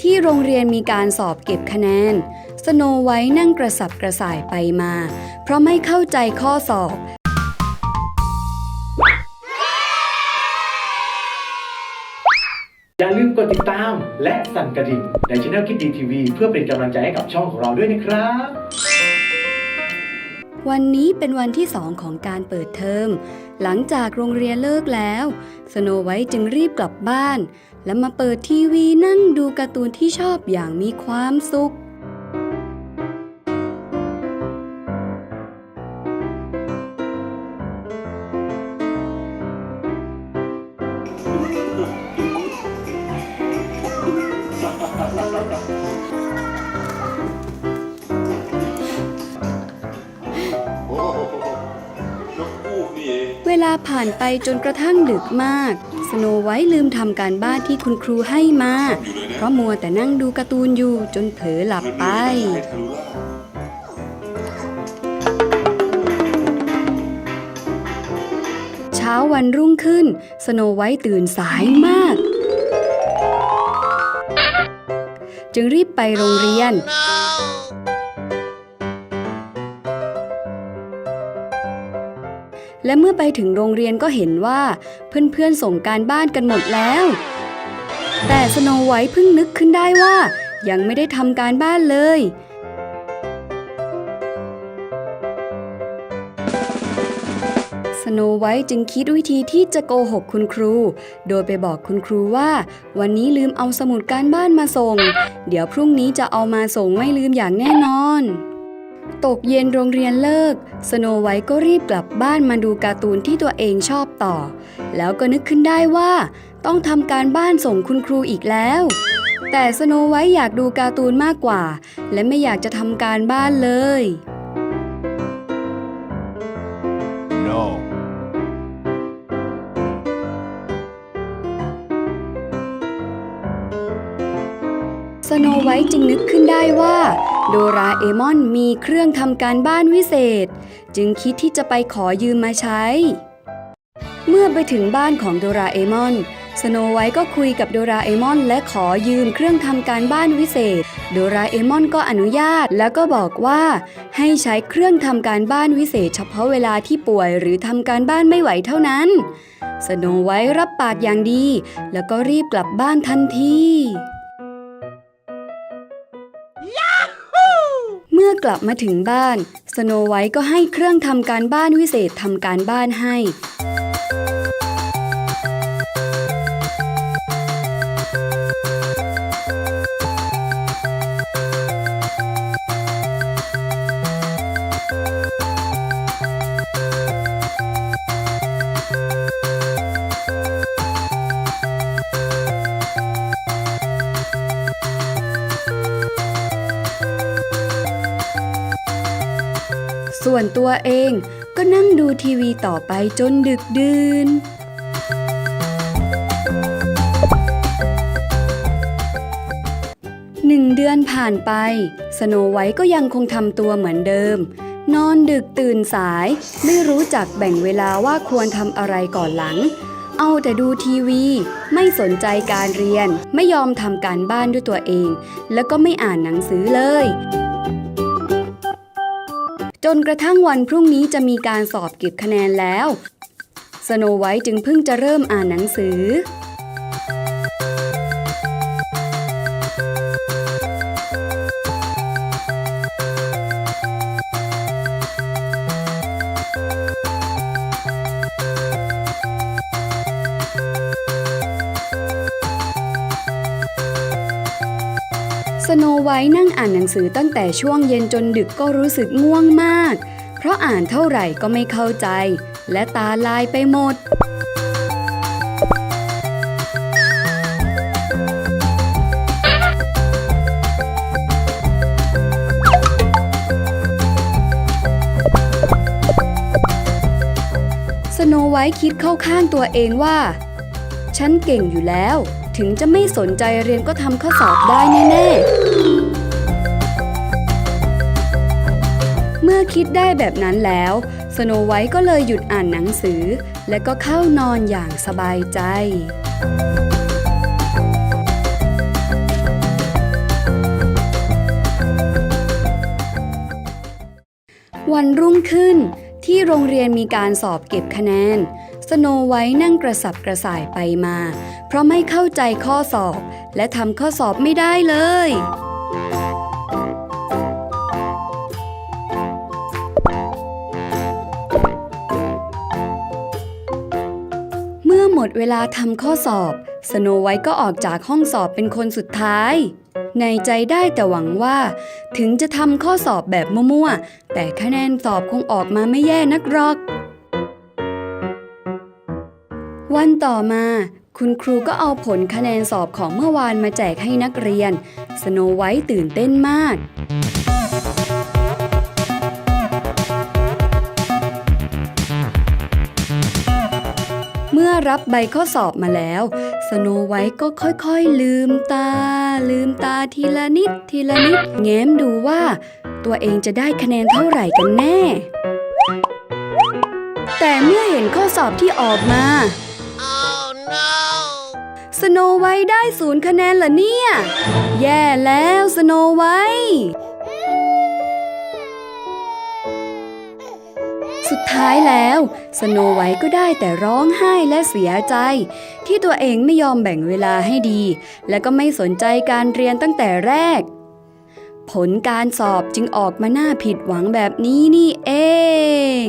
ที่โรงเรียนมีการสอบเก็บคะแนน สโนไว้นั่งกระสับกระส่ายไปมา เพราะไม่เข้าใจข้อสอบ อย่าลืมกดติดตามและสั่นกระดิ่งในช่องคิดดีทีวีเพื่อเป็นกำลังใจให้กับช่องของเราด้วยนะครับ วันนี้เป็นวันที่สองของการเปิดเทอม หลังจากโรงเรียนเลิกแล้ว สโนไว้จึงรีบกลับบ้าน และมาเปิดทีวีนั่งดูการ์ตูนที่ชอบอย่างมีความสุข เองเวลาผ่านไปจนกระทั่งดึกมาก สโนไว้ลืมทำการบ้านที่คุณครูให้มา เพราะมัวแต่นั่งดูการ์ตูนอยู่จนเผลอหลับไป เช้าวันรุ่งขึ้น สโนไว้ตื่นสายมาก จึงรีบไปโรงเรียน และเมื่อไปถึงโรงเรียนก็เห็นว่าเพื่อนๆส่งการบ้านกันหมดแล้ว แต่สโนไว้เพิ่งนึกขึ้นได้ว่า ยังไม่ได้ทำการบ้านเลย สโนไว้จึงคิดวิธีที่จะโกหกคุณครู โดยไปบอกคุณครูว่า วันนี้ลืมเอาสมุดการบ้านมาส่ง เดี๋ยวพรุ่งนี้จะเอามาส่งไม่ลืมอย่างแน่นอน ตกเย็นโรงเรียนเลิก สโนไว้ก็รีบกลับบ้านมาดูการ์ตูนที่ตัวเองชอบต่อ แล้วก็นึกขึ้นได้ว่า ต้องทำการบ้านส่งคุณครูอีกแล้ว แต่สโนไว้อยากดูการ์ตูนมากกว่า และไม่อยากจะทำการบ้านเลย สโนไว้จึงนึกขึ้นได้ว่า โดราเอมอนมีเครื่องทำการบ้านวิเศษ จึงคิดที่จะไปขอยืมมาใช้ เมื่อไปถึงบ้านของโดราเอมอน สโนไว้ก็คุยกับโดราเอมอน และขอยืมเครื่องทำการบ้านวิเศษ โดราเอมอนก็อนุญาตแล้วก็บอกว่า ให้ใช้เครื่องทำการบ้านวิเศษ เฉพาะเวลาที่ป่วยหรือทำการบ้านไม่ไหวเท่านั้นสโนไว้รับปากอย่างดี แล้วก็รีบกลับบ้านทันที ลับมาถึงบ้าน สโนไวท์ก็ให้เครื่องทำการบ้านวิเศษทำการบ้านให้ ส่วนตัวเองก็นั่งดูทีวีต่อไปจนดึกดื่นหนึ่งเดือนผ่านไป สโนไวท์ก็ยังคงทำตัวเหมือนเดิม นอนดึกตื่นสาย ไม่รู้จักแบ่งเวลาว่าควรทำอะไรก่อนหลัง เอาแต่ดูทีวี ไม่สนใจการเรียน ไม่ยอมทำการบ้านด้วยตัวเอง แล้วก็ไม่อ่านหนังสือเลย จนกระทั่งวันพรุ่งนี้จะมีการสอบเก็บคะแนนแล้ว สโนไวท์จึงเพิ่งจะเริ่มอ่านหนังสือ สโนไว้นั่งอ่านหนังสือตั้งแต่ช่วงเย็นจนดึกก็รู้สึกง่วงมาก เพราะอ่านเท่าไหร่ก็ไม่เข้าใจ และตาลายไปหมด สโนไว้คิดเข้าข้างตัวเองว่า ฉันเก่งอยู่แล้ว ถึงจะไม่สนใจเรียนก็ทำข้อสอบได้แน่ๆ เมื่อคิดได้แบบนั้นแล้วสโนไวท์ก็เลยหยุดอ่านหนังสือ และก็เข้านอนอย่างสบายใจ วันรุ่งขึ้นที่โรงเรียนมีการสอบเก็บคะแนน สโนไว้นั่งกระสับกระส่ายไปมา เพราะไม่เข้าใจข้อสอบ และทำข้อสอบไม่ได้เลย เมื่อหมดเวลาทำข้อสอบ สโนไวท์ก็ออกจากห้องสอบเป็นคนสุดท้ายในใจได้แต่หวังว่า ถึงจะทำข้อสอบแบบมั่วๆ แต่คะแนนสอบคงออกมาไม่แย่นักหรอก วันต่อมาคุณครูก็เอาผลคะแนนสอบของเมื่อวานมาแจกให้นักเรียน สโนไวท์ตื่นเต้นมาก เมื่อรับใบข้อสอบมาแล้ว สโนไวท์ก็ค่อยๆลืมตา ลืมตาทีละนิดทีละนิด แง้มดูว่า ตัวเองจะได้คะแนนเท่าไหร่กันแน่ แต่เมื่อเห็นข้อสอบที่ออกมา สโนไวท์ได้ศูนย์คะแนนเหรอเนี่ย แย่แล้วสโนไวท์สุดท้ายแล้วสโนไวท์ก็ได้แต่ร้องไห้และเสียใจ ที่ตัวเองไม่ยอมแบ่งเวลาให้ดี และก็ไม่สนใจการเรียนตั้งแต่แรก ผลการสอบจึงออกมาหน้าผิดหวังแบบนี้นี่เอง